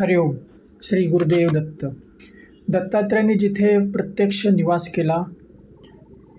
हरिओम श्री गुरुदेव दत्त. दत्तात्रयांनी जिथे प्रत्यक्ष निवास केला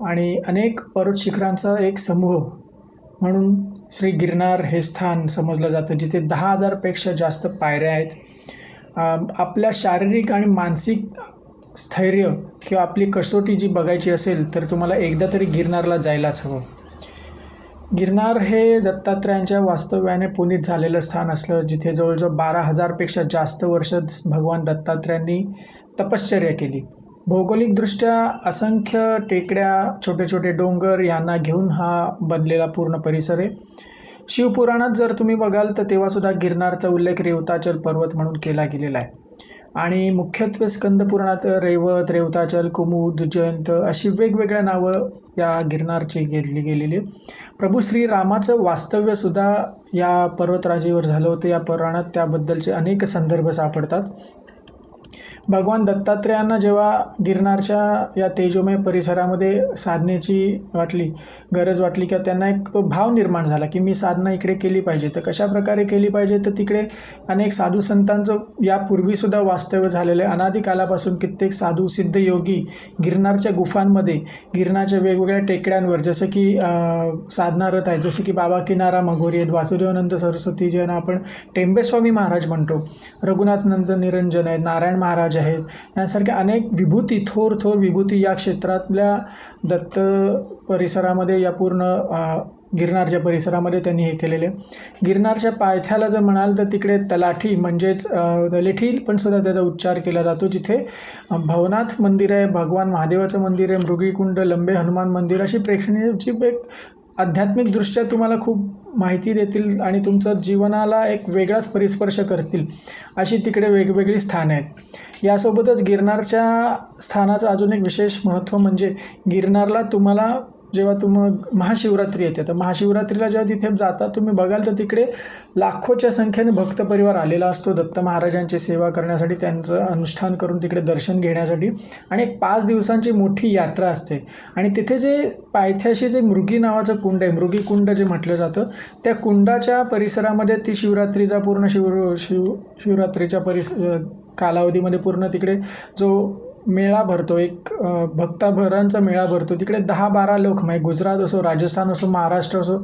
आणि अनेक पर्वत शिखरांचा एक समूह म्हणून श्री गिरनार हे स्थान समजलं जातं जिथे दहा हजारपेक्षा जास्त पायऱ्या आहेत. आपल्या शारीरिक आणि मानसिक स्थैर्य किंवा आपली कसोटी जी बघायची असेल तर तुम्हाला एकदा तरी गिरनारला जायलाच हवं. गिरनार हे दत्तात्रयांच्या वास्तव्याने पुनीत झालेलं स्थान असलं जिथे जवळजवळ बारा हजारपेक्षा जास्त वर्ष भगवान दत्तात्रयांनी तपश्चर्या केली. भौगोलिकदृष्ट्या असंख्य टेकड्या छोटे छोटे डोंगर यांना घेऊन हा बनलेला पूर्ण परिसर आहे. शिवपुराणात जर तुम्ही बघाल तर तेव्हासुद्धा गिरनारचा उल्लेख रेवताचल पर्वत म्हणून केला गेलेला आहे. आणि मुख्यत्वे स्कंद पुराणात रेवत रेवताचल कुमुद जयंत अशी वेगवेगळ्या नावं या गिरनारची घेतली गेलेली. प्रभू श्रीरामाचं वास्तव्यसुद्धा या पर्वतराजीवर झालं होतं. या पुराणात त्याबद्दलचे अनेक संदर्भ सापडतात. भगवान दत्तात्रेयांना जेव्हा गिरनारच्या या तेजोमय परिसरामध्ये साधनेची वाटली गरज वाटली किंवा त्यांना एक तो भाव निर्माण झाला की मी साधना इकडे केली पाहिजे तर कशा प्रकारे केली पाहिजे? तर तिकडे अनेक साधू संतांचं यापूर्वीसुद्धा वास्तव्य झालेलं आहे. अनादिकालापासून कित्येक साधू सिद्ध योगी गिरनारच्या गुफांमध्ये गिरनारच्या वेगवेगळ्या टेकड्यांवर जसं की साधनारत आहेत जसं की बाबा किनारा मघोरी आहेत वासुदेवानंद सरस्वती ज्यांना आपण टेंबेस्वामी महाराज म्हणतो. रघुनाथ नंद निरंजन आहेत नारायण महाराज आहेत यासारख्या अनेक विभूती थोर थोर विभूती या क्षेत्रातल्या दत्त परिसरामध्ये या पूर्ण गिरनारच्या परिसरामध्ये त्यांनी हे केलेले. गिरनारच्या पायथ्याला जर म्हणाल तर तिकडे तलाठी म्हणजेच अ, तलेठी पण सुद्धा त्याचा उच्चार केला जातो जिथे भवनाथ मंदिर आहे भगवान महादेवाचं मंदिर आहे मृगीकुंड लंबे हनुमान मंदिर अशी प्रेक्षणीयची एक आध्यात्मिकदृष्ट्या तुम्हाला खूप माहिती देतील आणि तुमचं जीवनाला एक वेगळाच परिस्पर्श करतील अशी तिकडे वेगवेगळी स्थानं आहेत. यासोबतच गिरनारच्या स्थानाचं अजून एक विशेष महत्त्व म्हणजे गिरनारला तुम्हाला जेव्हा तुम्ही महाशिवरात्री येते तर महाशिवरात्रीला जेव्हा तिथे जाता तुम्ही बघाल तर तिकडे लाखोच्या संख्येने भक्त परिवार आलेला असतो. दत्त महाराजांची सेवा करण्यासाठी त्यांचं अनुष्ठान करून तिकडे दर्शन घेण्यासाठी. आणि एक पाच दिवसांची मोठी यात्रा असते. आणि तिथे जे पायथ्याशी जे मृगी नावाचं कुंड आहे मृगी कुंड जे म्हटलं जातं त्या कुंडाच्या परिसरामध्ये ती शिवरात्रीचा पूर्ण शिव शिव शिवरात्रीच्या परिस कालावधीमध्ये पूर्ण तिकडे जो मेळा भरतो एक भक्ताभरांचा मेळा भरतो. तिकडे दहा बारा लोक म्हणजे गुजरात असो राजस्थान असो महाराष्ट्र असो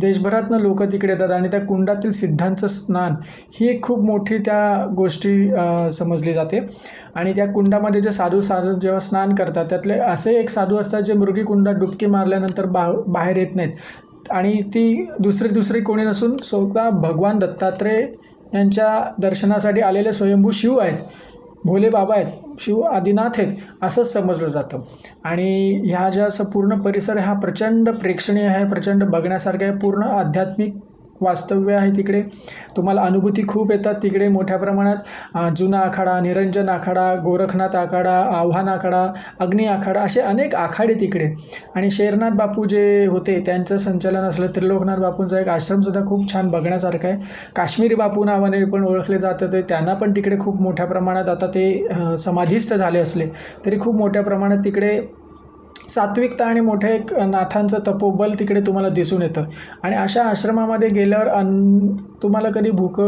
देशभरातनं लोक तिकडे येतात आणि त्या कुंडातील सिद्धांचं स्नान ही एक खूप मोठी त्या गोष्टी समजली जाते. आणि त्या कुंडामध्ये जे साधू साधू जेव्हा स्नान करतात त्यातले असे एक साधू असतात जे मृगी कुंडात डुबकी मारल्यानंतर बा बाहेर येत नाहीत. आणि ती दुसरी दुसरी कोणी नसून स्वतः भगवान दत्तात्रेय यांच्या दर्शनासाठी आलेले स्वयंभू शिव आहेत. भोले बाबा आहेत शिव आदिनाथ आहेत असंच समजलं जातं. आणि ह्या ज्या असं पूर्ण परिसर हा प्रचंड प्रेक्षणीय आहे प्रचंड बघण्यासारखा आहे पूर्ण आध्यात्मिक वास्तव्य आहे तिकडे. तुम्हाला अनुभूती खूप येतात तिकडे मोठ्या प्रमाणात. जुना आखाडा निरंजन आखाडा गोरखनाथ आखाडा आव्हान आखाडा अग्नी आखाडा असे अनेक आखाडे तिकडे. आणि शेरनाथ बापू जे होते त्यांचं संचालन असलं त्रिलोकनाथ बापूंचा एक आश्रमसुद्धा खूप छान बघण्यासारखा आहे. काश्मीरी बापू नावाने पण ओळखले जात ते त्यांना पण तिकडे खूप मोठ्या प्रमाणात आता ते समाधीस्थ समाधिस्थ झाले असले तरी खूप मोठ्या प्रमाणात तिकडे सात्विकता आणि मोठ्या एक नाथांचं तपोबल तिकडे तुम्हाला दिसून येतं. आणि अशा आश्रमामध्ये गेल्यावर अन तुम्हाला कधी भूक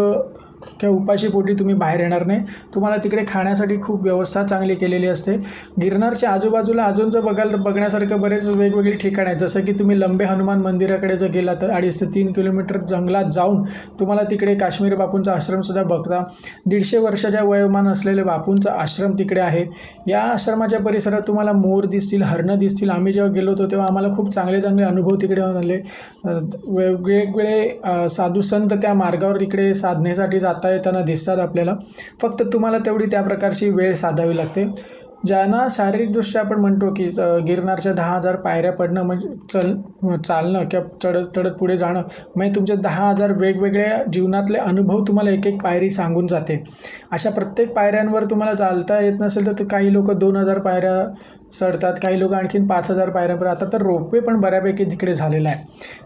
किंवा उपाशी पोटी तुम्ही बाहेर येणार नाही. तुम्हाला तिकडे खाण्यासाठी खूप व्यवस्था चांगली केलेली असते. गिरनारच्या आजूबाजूला अजून जर बघाल तर बघण्यासारखं बरेच वेगवेगळी ठिकाणं आहेत. जसं की तुम्ही लंबे हनुमान मंदिराकडे जर गेला तर अडीच ते तीन किलोमीटर जंगलात जाऊन तुम्हाला तिकडे काश्मीर बापूंचा आश्रमसुद्धा बघता. दीडशे वर्षाच्या वयोमान असलेले बापूंचा आश्रम तिकडे आहे. या आश्रमाच्या परिसरात तुम्हाला मोर दिसतील हरणं दिसतील. आम्ही जेव्हा गेलो होतो तेव्हा आम्हाला खूप चांगले चांगले अनुभव तिकडे आले. वेगवेगळे साधू संत त्या मार्गावर तिकडे साधनेसाठी जाता येताना दिसतात आपल्याला. फक्त तुम्हाला तेवढी त्या प्रकारची वेळ साधावी लागते. ज्यांना शारीरिकदृष्ट्या आपण म्हणतो की गिरनारच्या दहा हजार पायऱ्या पडणं म्हणजे चल चालणं किंवा चढत चढत पुढे जाणं म्हणजे तुमचे दहा हजार वेगवेगळ्या जीवनातले अनुभव तुम्हाला एक एक पायरी सांगून जाते. अशा प्रत्येक पायऱ्यांवर तुम्हाला चालता येत नसेल तर काही लोक दोन हजार पायऱ्या चढतात काही लोक आणखीन पाच हजार पायऱ्यांवर आता तर रोपवे पण बऱ्यापैकी तिकडे झालेला आहे.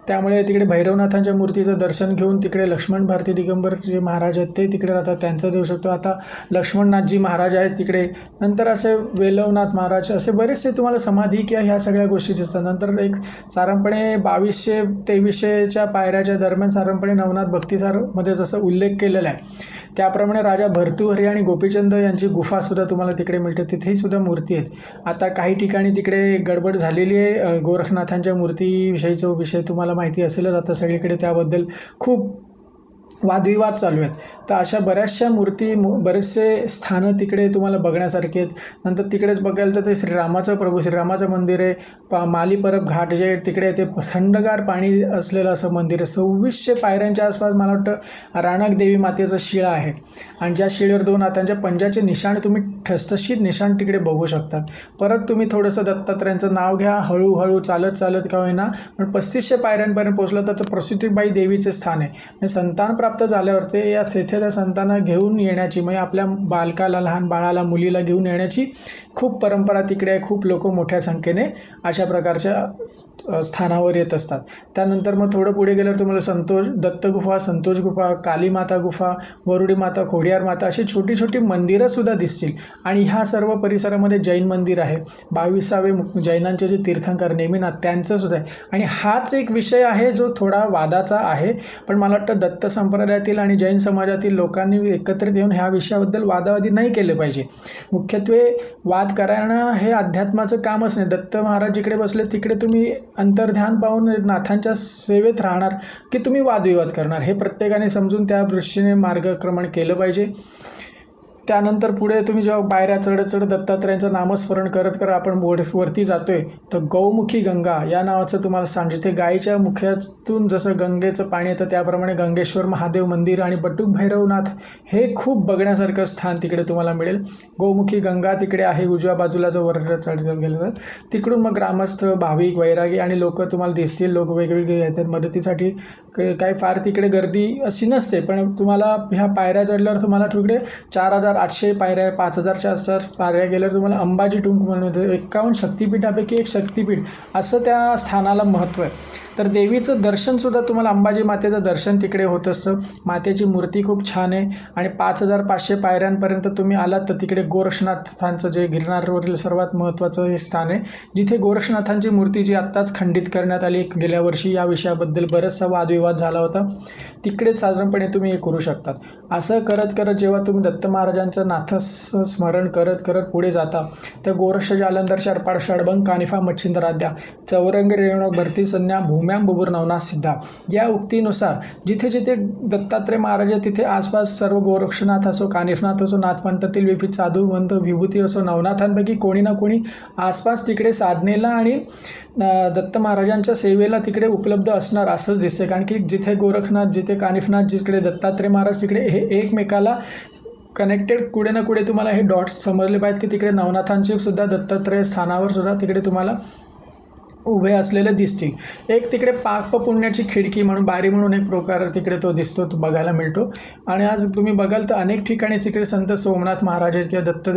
त्यामुळे तिकडे भैरवनाथांच्या मूर्तीचं दर्शन घेऊन तिकडे लक्ष्मण भारती दिगंबर जे महाराज आहेत ते तिकडे राहतात त्यांचं देऊ शकतो. आता लक्ष्मणनाथजी महाराज आहेत तिकडे. नंतर असे वेलवनाथ महाराज असे बरेचसे तुम्हाला समाधी किंवा ह्या सगळ्या गोष्टी दिसतात. नंतर एक साधारणपणे बावीसशे तेवीसशेच्या पायऱ्याच्या दरम्यान साधारणपणे नवनाथ भक्तिसारमध्ये जसं उल्लेख केलेला आहे त्याप्रमाणे राजा भर्तृहरी आणि गोपीचंद यांची गुफासुद्धा तुम्हाला तिकडे मिळते. तिथेही सुद्धा मूर्ती आहेत. आता काही ठिकाणी तिकडे गडबड झालेली आहे. गोरखनाथांच्या मूर्तीविषयीचा विषय तुम्हाला माहिती असेलच. आता सगळीकडे त्याबद्दल खूप वादविवाद चालू आहेत. तर अशा बऱ्याचशा मूर्ती मु बरेचसे स्थानं तिकडे तुम्हाला बघण्यासारखे आहेत. नंतर तिकडेच बघायला तर ते श्रीरामाचं प्रभू श्रीरामाचं मंदिर आहे. पा माली परब घाट जे तिकडे ते थंडगार पाणी असलेलं असं मंदिर आहे. सव्वीसशे पायऱ्यांच्या आसपास मला वाटतं राणक देवी मातेचं शिळा आहे. आणि ज्या शिळेवर दोन हातांच्या पंजाचे निशाण तुम्ही ठसठशीत निशाण तिकडे बघू शकतात. परत तुम्ही थोडंसं दत्तात्रयांचं नाव घ्या. हळूहळू चालत चालत का होईना. पण पस्तीसशे पायऱ्यांपर्यंत पोचलं तर प्रसिद्धीबाई देवीचे स्थान आहे. म्हणजे संतान प्राप्त झाल्यावर ते या तेथे संतांना घेऊन येण्याची म्हणजे आपल्या बालकाला लहान बाळाला मुलीला घेऊन येण्याची खूप परंपरा तिकडे आहे खूप लोक मोठ्या संख्येने अशा प्रकारच्या स्थानावर येत असतात. त्यानंतर मग थोडं पुढे गेल्यावर तुम्हाला संतोष दत्त गुफा संतोष गुफा कालीमाता गुफा वरुडी माता खोडियार माता अशी छोटी छोटी मंदिरंसुद्धा दिसतील. आणि ह्या सर्व परिसरामध्ये जैन मंदिर आहे. बावीसावे जैनांचे जे तीर्थंकर नेमिनाथ त्यांचंसुद्धा आहे. आणि हाच एक विषय आहे जो थोडा वादाचा आहे. पण मला वाटतं दत्त संप्रदायातील आणि जैन समाजातील लोकांनी एकत्रित येऊन ह्या विषयाबद्दल वादावादी नाही केले पाहिजे. मुख्यत्वे वाद करणं हे अध्यात्माचं कामच नाही. दत्त महाराज जिकडे बसले तिकडे तुम्ही अंतर्ध्यान पाहून नाथांच्या सेवेत राहणार की तुम्ही वादविवाद करणार? हे प्रत्येकाने समजून त्या दृष्टीने मार्गक्रमण केलं पाहिजे. त्यानंतर पुढे तुम्ही जेव्हा पायऱ्या चढत चढत दत्तात्रयांचं नामस्मरण करत करत आपण बोड वरती जातोय तर गौमुखी गंगा या नावाचं तुम्हाला सांगितलं ते गायीच्या मुख्यातून जसं गंगेचं पाणी येतं त्याप्रमाणे गंगेश्वर महादेव मंदिर आणि बटुक भैरवनाथ हे खूप बघण्यासारखं स्थान तिकडे तुम्हाला मिळेल. गौमुखी गंगा तिकडे आहे उजव्या बाजूला जो वर चढ गेलं तर तिकडून मग ग्रामस्थ भाविक वैरागी आणि लोक तुम्हाला दिसतील. लोक वेगवेगळे येतात मदतीसाठी काही फार तिकडे गर्दी अशी नसते पण तुम्हाला ह्या पायऱ्या चढल्यावर तुम्हाला तिकडे चार हजार आठशे पायऱ्या पाच हजारच्या आसपास पायऱ्या गेल्यावर तुम्हाला अंबाजी टुंक म्हणून येतं. एकावन्न शक्तिपीठापैकी एक शक्तिपीठ. असं त्या स्थानाला महत्त्व आहे. तर देवीचं दर्शनसुद्धा तुम्हाला अंबाजी मातेचं दर्शन तिकडे होत असतं. मातेची मूर्ती खूप छान आहे. आणि पाच हजार पाचशे पायऱ्यांपर्यंत तुम्ही आलात तर तिकडे गोरक्षनाथांचं जे गिरनारवरील सर्वात महत्त्वाचं हे स्थान आहे. जिथे गोरक्षनाथांची मूर्ती जी आत्ताच खंडित करण्यात आली गेल्या वर्षी या विषयाबद्दल बराचसा वादविवाद झाला होता. तिकडेच साधारणपणे तुम्ही हे करू शकतात. असं करत करत जेव्हा तुम्ही दत्त महाराजांचं नाथस स्मरण करत करत पुढे जाता. तर गोरक्ष जालंधर शरपाड षडभंग कानिफा मच्छिंद्राद्या चौरंग रेणुक भरती संज्ञा भूम्याम बुबुर नवनाथ सिद्धा. या उक्तीनुसार जिथे जिथे दत्तात्रय महाराज तिथे आसपास सर्व गोरक्षनाथ असो कानिफनाथ असो नाथपंथातील विविध साधू मंत विभूती असो नवनाथांपैकी कोणी ना कोणी आसपास तिकडे साधनेला आणि दत्त महाराजांच्या सेवेला तिकडे उपलब्ध असणार असंच दिसते कारण की जिथे गोरखनाथ जिथे कानिफनाथ जिकडे दत्तात्रय महाराज तिकडे हे एकमेकाला कनेक्टेड कुठे ना कुठे तुम्हाला हे डॉट्स समजले पाहिजेत की तिकडे नवनाथांचे सुद्धा दत्तात्रय स्थानावर सुद्धा तिकडे तुम्हाला उभे असलेले दिसतील. एक तिकडे पाप पुण्याची खिडकी म्हणून बारी म्हणून एक प्रकार तिकडे तो दिसतो तो बघायला मिळतो. आणि आज तुम्ही बघाल तर अनेक ठिकाणी तिकडे संत सोमनाथ महाराज किंवा दत्त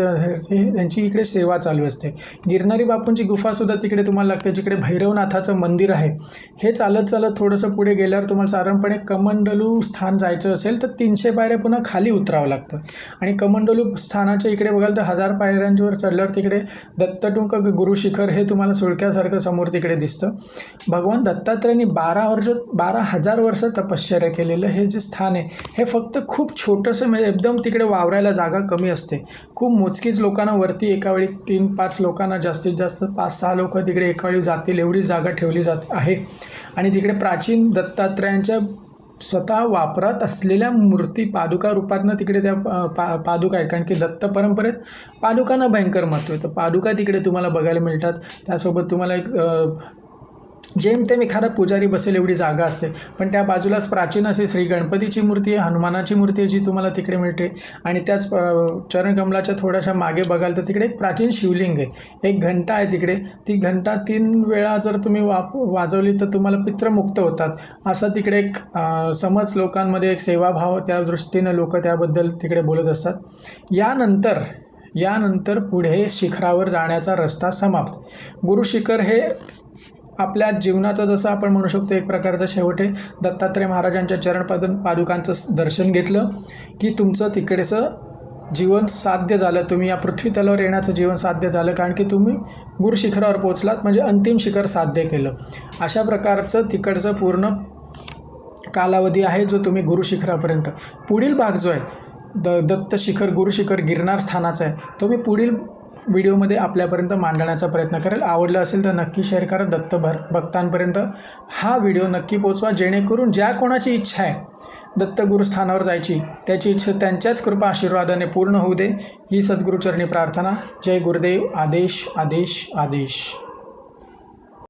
यांची इकडे सेवा चालू असते. गिरणारी बापूंची गुफासुद्धा तिकडे तुम्हाला लागते जिकडे भैरवनाथाचं मंदिर आहे. हे चालत चालत थोडंसं पुढे गेल्यावर तुम्हाला साधारणपणे कमंडलू स्थान जायचं असेल तर तीनशे पायऱ्या पुन्हा खाली उतरावं लागतं. आणि कमंडलू स्थानाच्या इकडे बघाल तर हजार पायऱ्यांवर चढल्यावर तिकडे दत्तटुंक गुरुशिखर हे तुम्हाला सुळक्यासारखं समोर तिकडे दिसतं. भगवान दत्तात्रयांनी बारा वर्ष बारा हजार वर्ष तपश्चर्या केलेलं हे जे स्थान आहे हे फक्त खूप छोटंसं म्हणजे एकदम तिकडे वावरायला जागा कमी असते. खूप मोजकीच लोकांना वरती एकावेळी तीन पाच लोकांना जास्तीत जास्त पाच सहा लोक तिकडे एकावेळी जातील एवढी जागा ठेवली जात आहे. आणि तिकडे प्राचीन दत्तात्रयांच्या स्वतः वापरत असलेल्या मूर्ती पादुका रूपातनं तिकडे त्या पा पादुका आहेत. कारण की दत्त परंपरेत पादुकांना भयंकर महत्त्व आहे. तर पादुका तिकडे तुम्हाला बघायला मिळतात. त्यासोबत तुम्हाला एक जेमतेम एखादा पुजारी बसेल एवढी जागा असते. पण त्या बाजूलाच प्राचीन असे श्री गणपतीची मूर्ती आहे हनुमानाची मूर्ती आहे जी तुम्हाला तिकडे मिळते. आणि त्याच चरणकमलाच्या थोड्याशा मागे बघाल तर तिकडे एक प्राचीन शिवलिंग आहे. एक घंटा आहे तिकडे. ती घंटा तीन वेळा जर तुम्ही वाप वाजवली तर तुम्हाला पित्रमुक्त होतात. असं तिकडे एक समज लोकांमध्ये एक सेवाभाव त्या दृष्टीनं लोक त्याबद्दल तिकडे बोलत असतात. यानंतर यानंतर पुढे शिखरावर जाण्याचा रस्ता समाप्त. गुरुशिखर हे आपल्या जीवनाचा जसं आपण म्हणू शकतो एक प्रकारचा शेवट आहे दत्तात्रय महाराजांच्या चरणपाद पादुकांचं स- दर्शन घेतलं की तुमचं तिकडेचं जीवन साध्य झालं. तुम्ही या पृथ्वी तलावर येण्याचं जीवन साध्य झालं कारण की तुम्ही गुरुशिखरावर पोचलात म्हणजे अंतिम शिखर साध्य केलं. अशा प्रकारचं तिकडचं पूर्ण कालावधी आहे जो तुम्ही गुरुशिखरापर्यंत. पुढील भाग जो आहे द दत्त शिखर गुरुशिखर गिरनार स्थानाचा आहे तो मी पुढील व्हिडिओमध्ये आपल्यापर्यंत मांडण्याचा प्रयत्न करेल. आवडलं असेल तर नक्की शेअर करा. दत्त भर भक्तांपर्यंत हा व्हिडिओ नक्की पोचवा जेणेकरून ज्या कोणाची इच्छा आहे दत्त गुरुस्थानावर जायची त्याची इच्छा त्यांच्याच कृपा आशीर्वादाने पूर्ण होऊ दे. ही सद्गुरुचरणी प्रार्थना. जय गुरुदेव. आदेश आदेश आदेश.